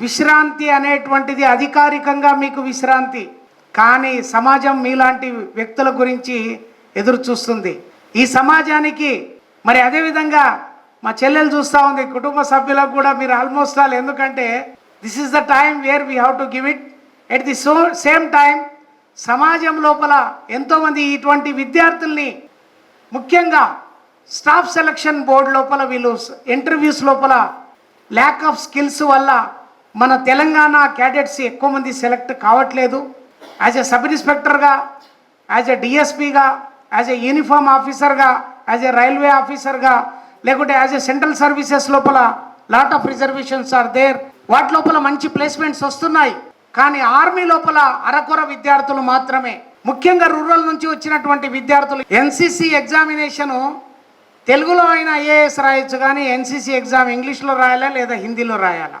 విశ్రాంతి అనేటువంటిది అధికారికంగా మీకు విశ్రాంతి. కానీ సమాజం మీలాంటి వ్యక్తుల గురించి ఎదురు చూస్తుంది ఈ సమాజానికి మరి అదేవిధంగా మా చెల్లెలు చూస్తూ ఉంది కుటుంబ సభ్యులకు కూడా మీరు ఆల్మోస్ట్ ఆల్ ఎందుకంటే this is the time where we have to give it at the so same time సమాజం లోపల ఎంతోమంది ఇటువంటి విద్యార్థుల్ని ముఖ్యంగా స్టాఫ్ సెలక్షన్ బోర్డు లోపల వీళ్ళు ఇంటర్వ్యూస్ లోపల ల్యాక్ ఆఫ్ స్కిల్స్ వల్ల మన తెలంగాణ క్యాడెట్స్ ఎక్కువ మంది సెలెక్ట్ కావట్లేదు. యాజ్ ఎ సబ్ ఇన్స్పెక్టర్గా యాజ్ ఎ డిఎస్పీగా యాజ్ ఎ యూనిఫామ్ ఆఫీసర్గా యాజ్ ఎ రైల్వే ఆఫీసర్గా లేకుంటే యాజ్ ఎ సెంట్రల్ సర్వీసెస్ లోపల lot of reservations are there. వాటి లోపల మంచి ప్లేస్మెంట్స్ వస్తున్నాయి. కానీ ఆర్మీ లోపల అరకొర విద్యార్థులు మాత్రమే. ముఖ్యంగా రూరల్ నుంచి వచ్చినటువంటి విద్యార్థులు. ఎన్సిసి ఎగ్జామినేషను తెలుగులో అయినా ఐఏఎస్ రాయొచ్చు కానీ ఎన్సీసీ ఎగ్జామ్ ఇంగ్లీష్లో రాయాలా లేదా హిందీలో రాయాలా?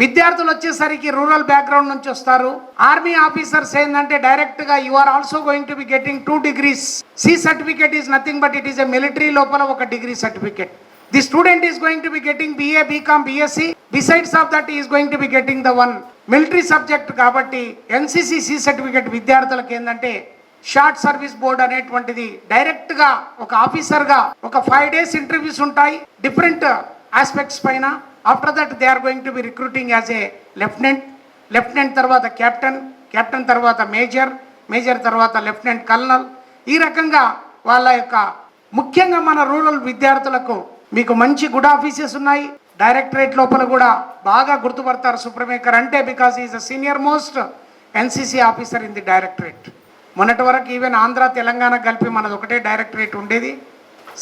విద్యార్థులు వచ్చేసరికి రూరల్ బ్యాక్గ్రౌండ్ నుంచి వస్తారు. ఆర్మీ ఆఫీసర్స్ ఏంటంటే డైరెక్ట్గా you are also going to be getting two degrees C certificate is nothing but it is a military లోపల ఒక degree certificate the student is going to be getting BA BCom BSc besides of that is going to be getting the one military subject కాబట్టి NCC C certificate విద్యార్థులకు ఏంటంటే short service board అనేటువంటిది డైరెక్ట్గా ఒక ఆఫీసర్గా ఒక ఫైవ్ డేస్ ఇంటర్వ్యూస్ ఉంటాయి. Different aspects పైన after that they are going to be recruiting as a lieutenant lieutenant తర్వాత కెప్టెన్ కెప్టెన్ తర్వాత మేజర్ మేజర్ తర్వాత లెఫ్టినెంట్ కల్నల్ ఈ రకంగా వాళ్ళ యొక్క ముఖ్యంగా మన రూరల్ విద్యార్థులకు మీకు మంచి గుడ్ ఆఫీసెస్ ఉన్నాయి. డైరెక్టరేట్ లోపల కూడా బాగా గుర్తుపడతారు సుప్రమేకర్ అంటే because is a senior most NCC officer in the directorate మొన్నటి వరకు ఈవెన్ ఆంధ్ర తెలంగాణ కలిపి మనది ఒకటే డైరెక్టరేట్ ఉండేది.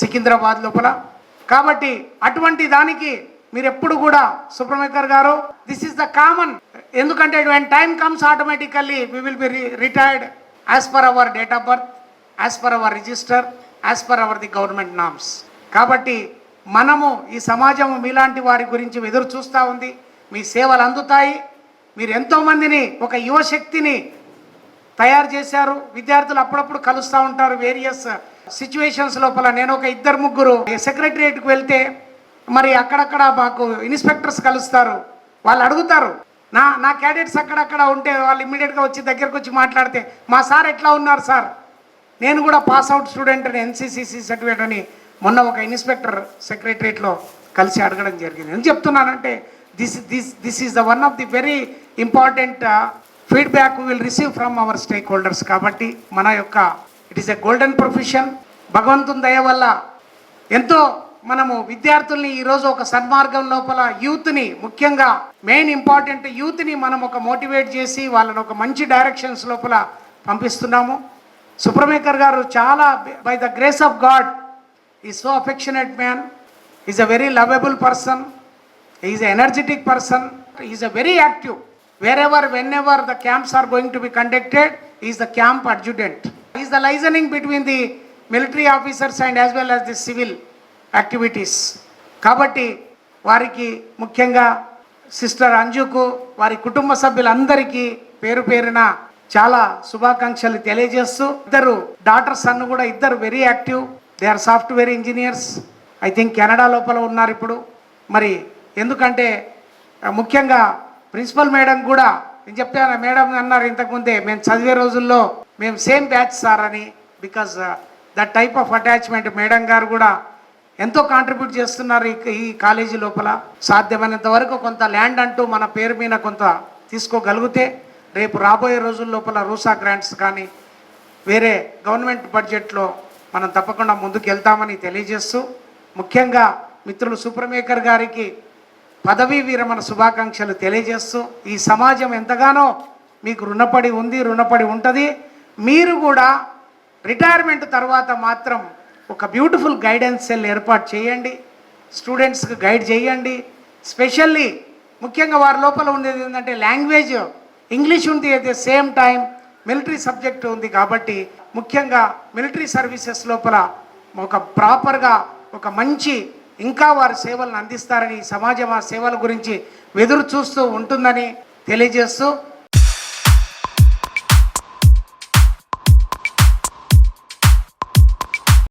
సికింద్రాబాద్ లోపల. కాబట్టి అటువంటి దానికి మీరు ఎప్పుడు కూడా సుప్రమేకర్ గారు దిస్ ఇస్ ద కామన్ ఎందుకంటే when time comes automatically we will be retired as per our date of birth as per our register as per our the government norms కాబట్టి మనము ఈ సమాజం మీలాంటి వారి గురించి ఎదురు చూస్తూ ఉంది. మీ సేవలు అందుతాయి. మీరు ఎంతోమందిని ఒక యువశక్తిని తయారు చేశారు. విద్యార్థులు అప్పుడప్పుడు కలుస్తూ ఉంటారు. వేరియస్ సిచ్యువేషన్స్ లోపల నేను ఒక ఇద్దరు ముగ్గురు సెక్రటరియట్కి వెళ్తే మరి అక్కడక్కడ మాకు ఇన్స్పెక్టర్స్ కలుస్తారు. వాళ్ళు అడుగుతారు. నా నా క్యాడెట్స్ అక్కడక్కడ ఉంటే వాళ్ళు ఇమ్మీడియట్గా వచ్చి దగ్గరకు వచ్చి మాట్లాడితే మా సార్ ఎట్లా ఉన్నారు సార్? నేను కూడా పాస్ అవుట్ స్టూడెంట్ అని ఎన్సీసీసీ సర్టిఫికేట్ అని మొన్న ఒక ఇన్స్పెక్టర్ సెక్రటరియట్లో కలిసి అడగడం జరిగింది. ఎందుకు చెప్తున్నానంటే this this this is the one of the very important feedback will receive from our stakeholders కాబట్టి మన యొక్క it is a golden profession. భగవంతుని దయ వల్ల ఎంతో మనము విద్యార్థుల్ని ఈరోజు ఒక సన్మార్గం లోపల యూత్ని ముఖ్యంగా మెయిన్ ఇంపార్టెంట్ యూత్ని మనం ఒక మోటివేట్ చేసి వాళ్ళని ఒక మంచి డైరెక్షన్స్ లోపల పంపిస్తున్నాము. సుప్రమేకర్ గారు చాలా by the grace of God ఈ so affectionate man is a very lovable person is a energetic person is a very active wherever whenever the camps are going to be conducted is the camp adjutant is the liaisoning between the military officers and as well as the civil activities. కాబట్టి వారికి ముఖ్యంగా sister అంజుకు వారి కుటుంబ సభ్యులందరికీ పేరు పేరున చాలా శుభాకాంక్షలు తెలియజేస్తూ ఇద్దరు డాటర్స్ అన్ను కూడా ఇద్దరు very active. They are software engineers. I think Canada లోపల ఉన్నారు ఇప్పుడు. మరి ఎందుకంటే ముఖ్యంగా ప్రిన్సిపల్ మేడం కూడా నేను చెప్తాను మేడం అన్నారు ఇంతకుముందే మేము చదివే రోజుల్లో మేము సేమ్ బ్యాచ్ సార్ అని because that type of attachment madam గారు కూడా ఎంతో కాంట్రిబ్యూట్ చేస్తున్నారు ఈ కాలేజీ లోపల. సాధ్యమైనంత వరకు కొంత ల్యాండ్ అంటూ మన పేరు మీద కొంత తీసుకోగలిగితే రేపు రాబోయే రోజుల లోపల రూసా గ్రాంట్స్ కానీ వేరే గవర్నమెంట్ బడ్జెట్లో మనం తప్పకుండా ముందుకు వెళ్తామని తెలియజేస్తూ ముఖ్యంగా మిత్రులు సుప్రమేకర్ గారికి పదవీ విరమణ శుభాకాంక్షలు తెలియజేస్తూ ఈ సమాజం ఎంతగానో మీకు రుణపడి ఉంది రుణపడి ఉంటుంది. మీరు కూడా రిటైర్మెంట్ తర్వాత మాత్రం ఒక బ్యూటిఫుల్ గైడెన్స్ సెల్ ఏర్పాటు చేయండి. స్టూడెంట్స్కి గైడ్ చేయండి. స్పెషల్లీ ముఖ్యంగా వారి లోపల ఉండేది ఏంటంటే లాంగ్వేజ్ ఇంగ్లీష్ ఉంది at the same time military subject ఉంది కాబట్టి ముఖ్యంగా మిలిటరీ సర్వీసెస్ లోపల ఒక ప్రాపర్గా ఒక మంచి ఇంకా వారి సేవలను అందిస్తారని సమాజం ఆ సేవల గురించి ఎదురు చూస్తూ ఉంటుందని తెలియజేస్తూ